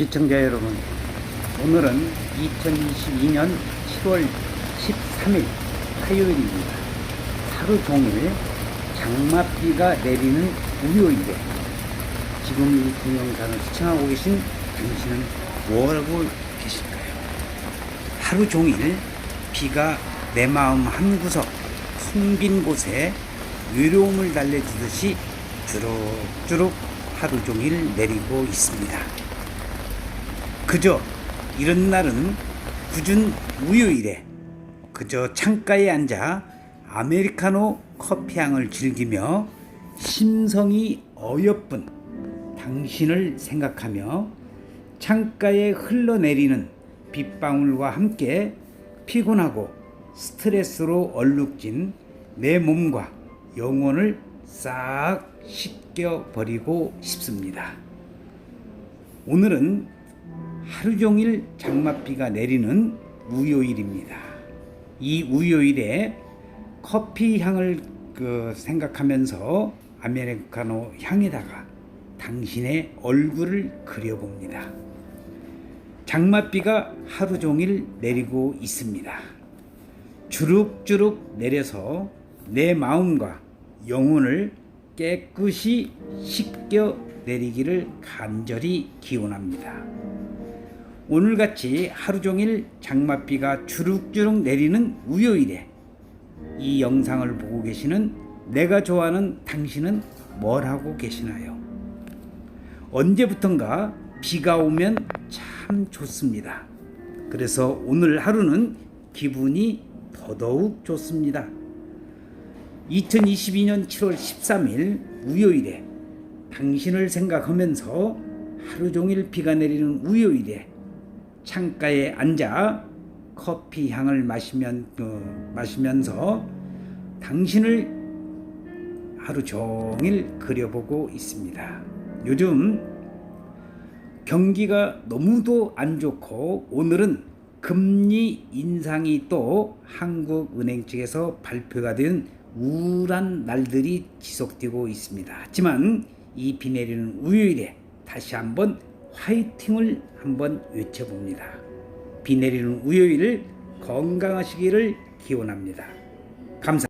시청자 여러분, 오늘은 2022년 7월 13일 화요일입니다. 하루 종일 장맛비가 내리는 우요일에 지금 이 동영상을 시청하고 계신 당신은 뭘 하고 계실까요? 하루 종일 비가 내 마음 한구석 텅빈 곳에 외로움을 달래주듯이 주룩주룩 하루 종일 내리고 있습니다. 그저 이런 날은 굳은 우요일에 그저 창가에 앉아 아메리카노 커피향을 즐기며 심성이 어여쁜 당신을 생각하며 창가에 흘러내리는 빗방울과 함께 피곤하고 스트레스로 얼룩진 내 몸과 영혼을 싹 씻겨 버리고 싶습니다. 오늘은 하루 종일 장맛비가 내리는 우요일입니다. 이 우요일에 커피 향을 그 생각하면서 아메리카노 향에다가 당신의 얼굴을 그려봅니다. 장맛비가 하루 종일 내리고 있습니다. 주룩주룩 내려서 내 마음과 영혼을 깨끗이 씻겨 내리기를 간절히 기원합니다. 오늘같이 하루 종일 장맛비가 주룩주룩 내리는 우요일에 이 영상을 보고 계시는 내가 좋아하는 당신은 뭘 하고 계시나요? 언제부턴가 비가 오면 참 좋습니다. 그래서 오늘 하루는 기분이 더더욱 좋습니다. 2022년 7월 13일 우요일에 당신을 생각하면서 하루 종일 비가 내리는 우요일에 창가에 앉아 커피 향을 마시면 어, 마시면서 당신을 하루 종일 그려보고 있습니다. 요즘 경기가 너무도 안 좋고 오늘은 금리 인상이 또 한국은행 측에서 발표가 된 우울한 날들이 지속되고 있습니다. 하지만 이 비 내리는 우요일에 다시 한번 화이팅을 한번 외쳐봅니다. 비 내리는 우요일 건강하시기를 기원합니다. 감사.